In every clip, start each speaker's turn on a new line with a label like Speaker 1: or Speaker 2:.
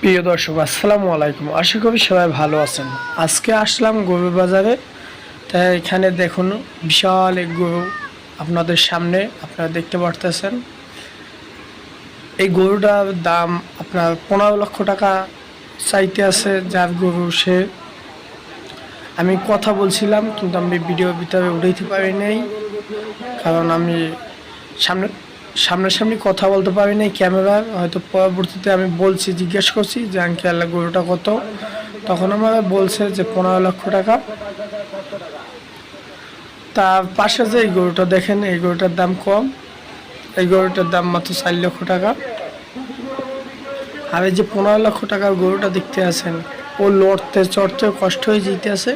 Speaker 1: প্রিয় দর্শক, আসসালামু আলাইকুম। আশা করি সবাই ভালো আছেন। আজকে আসলাম গরু বাজারে। তাই এখানে দেখুন, বিশাল এক গরু আপনাদের সামনে আপনারা দেখতে পারতেছেন। এই গরুটার দাম আপনার পনেরো লক্ষ টাকা চাইতে আছে যার গরু সে। আমি কথা বলছিলাম, কিন্তু আমি ভিডিওর ভিতরে উঠাইতে পারি নাই, কারণ আমি সামনে সামনাসামনি কথা বলতে পারি নাই ক্যামেরার, হয়তো পরবর্তীতে আমি বলছি, জিজ্ঞেস করছি যে, আঙ্কেল গরুটা কত? তখন আমার বলছে যে, পনেরো লক্ষ টাকা। তার পাশে যে এই গরুটা দেখেন, এই গরুটার দাম কম, এই গরুটার দাম মাত্র চার লক্ষ টাকা। আর এই যে পনেরো লক্ষ টাকার গরুটা দেখতে আছেন, ও লড়তে, চড়তে কষ্ট হয়ে যেতে আছে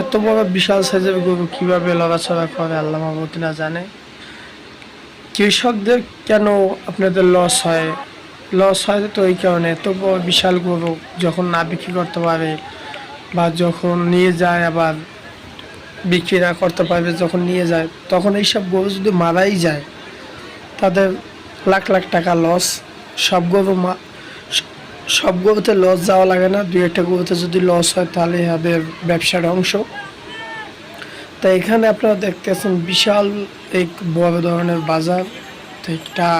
Speaker 1: এত বড় বিশাল সাইজের গরু কীভাবে লড়াচড়া করে, আল্লাহ মাহমুদিনা জানে। কৃষকদের কেন আপনাদের লস হয়? লস হয় তো এই কারণে। এত বড় বিশাল গরু যখন না বিক্রি করতে পারে বা যখন নিয়ে যায় আবার বিক্রি না করতে পারবে যখন নিয়ে যায়, তখন এইসব গরু যদি মারাই যায়, তাদের লাখ লাখ টাকা লস সব গরু মা, সব গরুতে লস যাওয়া লাগে না। দুই একটা গরুতে যদি লস হয় তাহলে তাদের ব্যবসার অংশ। তো এখানে আপনারা দেখতেছেন বিশাল এক বড় ধরনের বাজার। তো এটা,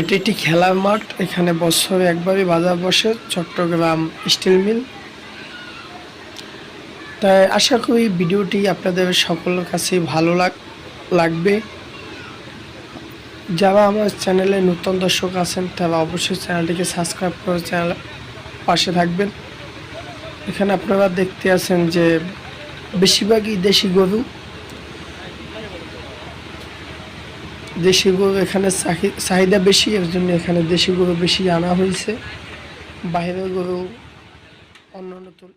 Speaker 1: এটি একটি খেলার মাঠ। এখানে বছরে একবারই বাজার বসে চট্টগ্রাম স্টিল মিল। তাই আশা করি ভিডিওটি আপনাদের সকলের কাছে ভালো লাগ লাগবে। যারা আমার চ্যানেলে নতুন দর্শক আছেন, তারা অবশ্যই চ্যানেলটিকে সাবস্ক্রাইব করে চ্যানেল পাশে থাকবেন। এখানে আপনারা দেখতে আছেন যে বেশিরভাগই দেশি গরু। দেশি গরু এখানে চাহি- চাহিদা বেশি, এর জন্য এখানে দেশি গরু বেশি আনা হয়েছে। বাইরের গরু অন্য নতুন